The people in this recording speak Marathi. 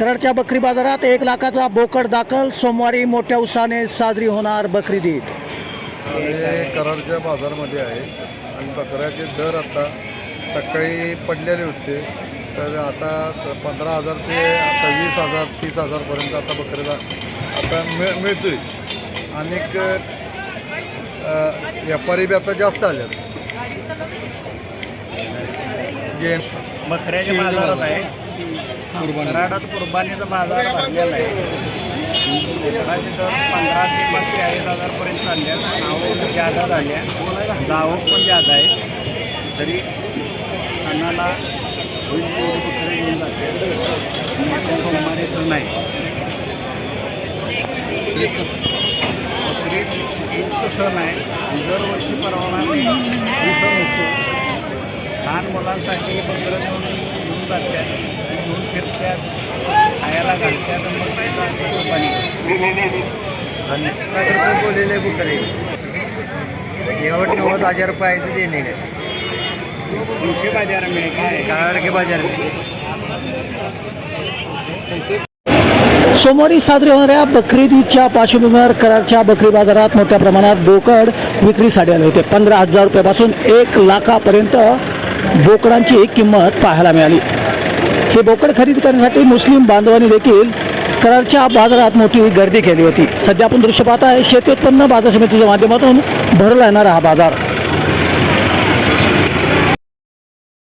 कराडच्या बकरी बाजारात एक लाखाचा बोकड दाखल. सोमवारी मोठ्या उत्साहाने साजरी होणार बकरी ईद हे कराडच्या बाजारमध्ये आहे. आणि बकऱ्याचे दर आता सकाळी पडलेले होते. तर आता स पंधरा हजार ते आता वीस हजार तीस हजारपर्यंत आता बकऱ्याला आता मिळ मिळतोय. आणि व्यापारी बी आता जास्त आले बकऱ्याच्या बाजारात आहे. कराडात कुर्बानीचा बाजार भरलेला आहे. बकराचे दर पंधरा ते पंचेचाळीस हजारपर्यंत चालल्या. नावं जादा झाल्या. गावं पण जादा आहे. तरी सणाला होईल तेवढी बकरी घेऊन जाते. मोठ्या सोमवारीचं नाही. बकरी इतकं सण आहे. दरवर्षी परवाना ही सण होतो लहान मुलांसाठी बकरं घेऊन घेऊन जातात. घेऊन फिरतात खायला घालतात आणि मग बोललेले बुकरे एवढ नव्वद हजार रुपयाचं देणे का कृषी बाजार में कराड के बाजार में सोमवारी साजरी होणाऱ्या बकरी ईदच्या पार्श्वभूमीवर कराडच्या बकरी बाजारात मोठ्या प्रमाणात बोकड विक्रीसाठी आले होते. पंधरा हजार रुपयापासून एक लाखापर्यंत बोकडांची किंमत पाहायला मिळाली. हे बोकड खरेदी करण्यासाठी मुस्लिम बांधवांनी देखील कराडच्या बाजारात मोठी गर्दी केली होती. सध्या आपण दृश्य पाहताय शेती उत्पन्न बाजार समितीच्या माध्यमातून भरला येणारा हा बाजार.